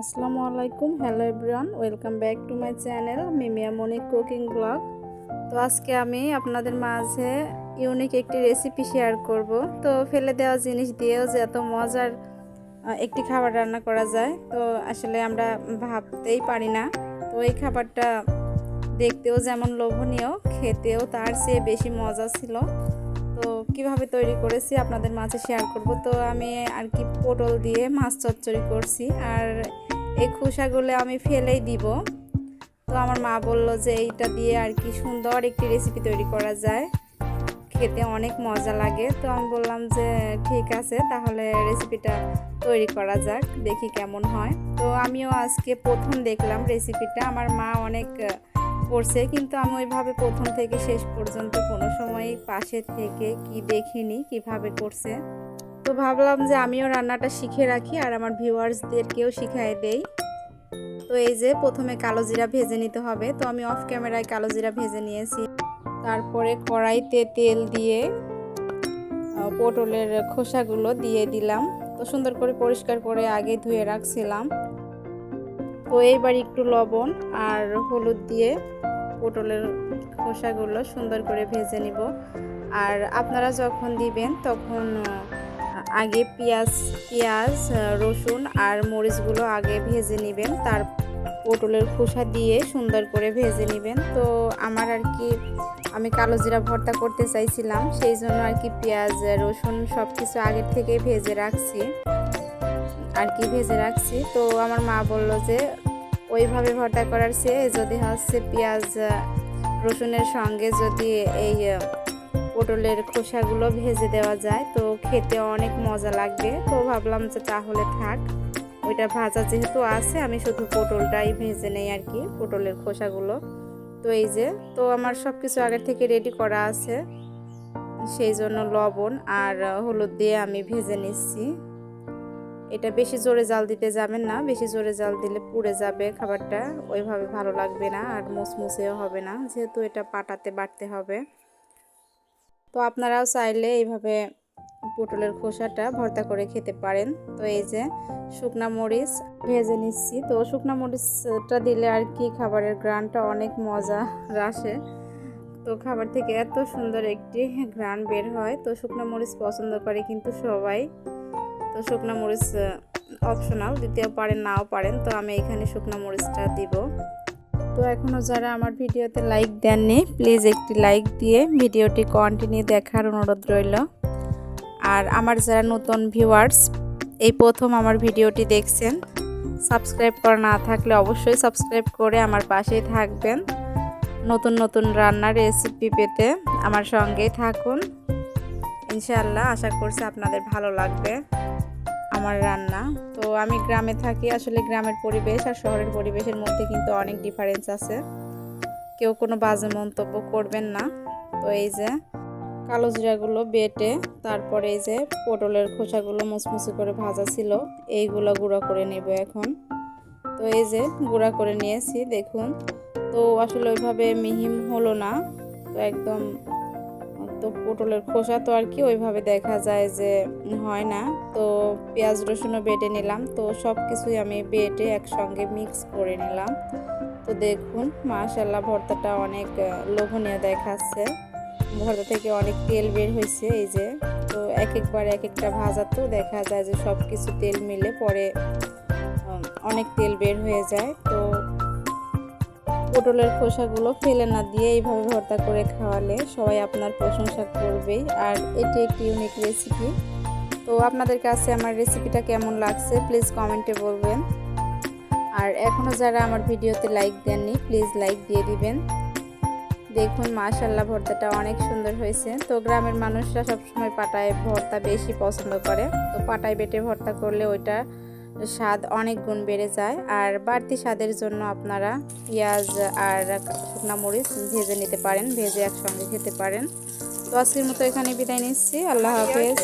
আসসালামু আলাইকুম, hello everyone, welcome back to my channel মিমিয়া মনিক cooking blog. তো আজকে আমি আপনাদের মাঝে ইউনিক একটি রেসিপি শেয়ার করব। তো ফেলে দেওয়া জিনিস দিয়েও যে এত মজার একটি খাবার রান্না করা যায়, তো আসলে আমরা ভাবতেই পারি না। তো এই খাবারটা দেখতেও যেমন লোভনীয়, খেতেও তার চেয়ে বেশি মজা ছিল। তো কীভাবে তৈরি করেছি আপনাদের মাঝে শেয়ার করব। তো আমি আর কি পটল দিয়ে মাছ চচ্চড়ি করছি, আর এই খোসাগুলো আমি ফেলেই দিব। তো আমার মা বলল যে এইটা দিয়ে আর কি সুন্দর একটি রেসিপি তৈরি করা যায়। খেতে অনেক মজা লাগে। তো আমি বললাম যে ঠিক আছে, তাহলে রেসিপিটা তৈরি করা যাক, দেখি কেমন হয়। তো আমিও আজকে প্রথম দেখলাম রেসিপিটা আমার মা অনেক করছে, কিন্তু আমি ওইভাবে প্রথম থেকে শেষ পর্যন্ত কোনো সময় পাশে থেকে কি দেখিনি, কীভাবে করছে। তো ভাবলাম যে আমিও রান্নাটা শিখে রাখি আর আমার ভিউয়ার্সদেরকেও শিখাই দেই। তো এই যে প্রথমে কালো জিরা ভেজে নিতে হবে। তো আমি অফ ক্যামেরায় কালো জিরা ভেজে নিয়েছি। তারপরে কড়াইতে তেল দিয়ে পটলের খোসাগুলো দিয়ে দিলাম। তো সুন্দর করে পরিষ্কার করে আগে ধুয়ে রাখছিলাম। তো এইবার একটু লবণ আর হলুদ দিয়ে পটলের খোসাগুলো সুন্দর করে ভেজে নিব। আর আপনারা যখন দিবেন তখন আগে পেঁয়াজ পেঁয়াজ রসুন আর মরিচগুলো আগে ভেজে নেবেন। তার পটলের খোসা দিয়ে সুন্দর করে ভেজে নেবেন। তো আমার আর কি, আমি কালো জিরা ভর্তা করতে চাইছিলাম, সেই জন্য আর কি পেঁয়াজ, রসুন সব কিছু আগের থেকে ভেজে রাখছি। আর কি ভেজে রাখছি। তো আমার মা বলল যে, ওইভাবে ভর্তা করার চেয়ে যদি হচ্ছে পেঁয়াজ, রসুনের সঙ্গে যদি এই পটলের খোসাগুলো ভেজে দেওয়া যায়, তো খেতে অনেক মজা লাগবে। তো ভাবলাম যে তাহলে থাক, ওইটা ভাজা যেহেতু আছে, আমি শুধু পটলটাই ভেজে নেই আর কি, পটলের খোসাগুলো। তো এই যে, তো আমার সব কিছু আগের থেকে রেডি করা আছে, সেই জন্য লবণ আর হলুদ দিয়ে আমি ভেজে নিচ্ছি। এটা বেশি জোরে জাল দিতে যাবেন না, বেশি জোরে জাল দিলে পুড়ে যাবে খাবারটা, ওইভাবে ভালো লাগবে না আর মুসমুসেও হবে না, যেহেতু এটা পাটাতে বাটতে হবে। তো আপনারাও চাইলে এইভাবে পটলের খোসাটা ভর্তা করে খেতে পারেন। তো এই যে শুকনা মরিচ ভেজে নিচ্ছি। তো শুকনা মরিচটা দিলে আর কি খাবারের গ্রানটা অনেক মজা আসে। তো খাবার থেকে এত সুন্দর একটি ঘ্রাণ বের হয়। তো শুকনো মরিচ পছন্দ করে কিন্তু সবাই। তো শুকনো মরিচ, অপশনাল, দিতেও পারেন, নাও পারেন। তো আমি এখানে শুকনো মরিচটা দিব। তো এখনও যারা আমার ভিডিওতে লাইক দেননি প্লিজ একটি লাইক দিয়ে ভিডিওটি কন্টিনিউ দেখার অনুরোধ রইল। আর আমার যারা নতুন ভিউয়ার্স এই প্রথম আমার ভিডিওটি দেখছেন সাবস্ক্রাইব করা না থাকলে অবশ্যই সাবস্ক্রাইব করে আমার পাশেই থাকবেন। নতুন নতুন রান্নার রেসিপি পেতে আমার সঙ্গেই থাকুন। ইনশাআল্লাহ আশা করছি আপনাদের ভালো লাগবে। আমার রান্না। তো আমি গ্রামে থাকি, আসলে গ্রামের পরিবেশ আর শহরের পরিবেশের মধ্যে কিন্তু অনেক ডিফারেন্স আছে। কেউ কোনো বাজে মন্তব্য করবেন না। তো এই যে কালো জিরাগুলো বেটে, তারপরে এই যে পটলের খোসাগুলো মুসমুসি করে ভাজা ছিল, এইগুলো গুঁড়া করে নেব এখন। তো এই যে গুঁড়া করে নিয়েছি, দেখুন। তো আসলে ওইভাবে মিহিম হলো না। তো একদম তো পটলের খোসা তো আর কি ওইভাবে দেখা যায় যে হয় না। তো পেঁয়াজ, রসুনও বেটে নিলাম। তো সব কিছুই আমি বেটে একসঙ্গে মিক্স করে নিলাম। তো দেখুন মাশাল্লাহ ভর্তাটা অনেক লোভনীয় দেখাচ্ছে। ভর্তা থেকে অনেক তেল বের হয়েছে এই যে। তো এক একবার এক একটা ভাজা তো দেখা যায় যে সব কিছু তেল মিলে পরে অনেক তেল বের হয়ে যায়। তো পটলের খোসাগুলো ফেলে না দিয়ে এইভাবে ভর্তা করে খাওয়ালে সবাই আপনার প্রশংসা করবেই। আর এটি একটি ইউনিক রেসিপি তো আপনাদের কাছে আমার রেসিপিটা কেমন লাগছে প্লিজ কমেন্টে বলবেন। আর এখনও যারা আমার ভিডিওতে লাইক দেননি প্লিজ লাইক দিয়ে দিবেন। দেখুন মাশাল্লাহ ভর্তাটা অনেক সুন্দর হয়েছে। তো গ্রামের মানুষরা সবসময় পাটায় ভর্তা বেশি পছন্দ করে। তো পাটায় বেটে ভর্তা করলে ওইটা স্বাদ অনেক গুণ বেড়ে যায়। আর বাড়তি স্বাদের জন্য আপনারা পেঁয়াজ আর শুকনো মরিচ ভেজে নিতে পারেন, ভেজে একসঙ্গে খেতে পারেন। তো আজকের মতো এখানে বিদায় নিচ্ছি। আল্লাহ হাফেজ।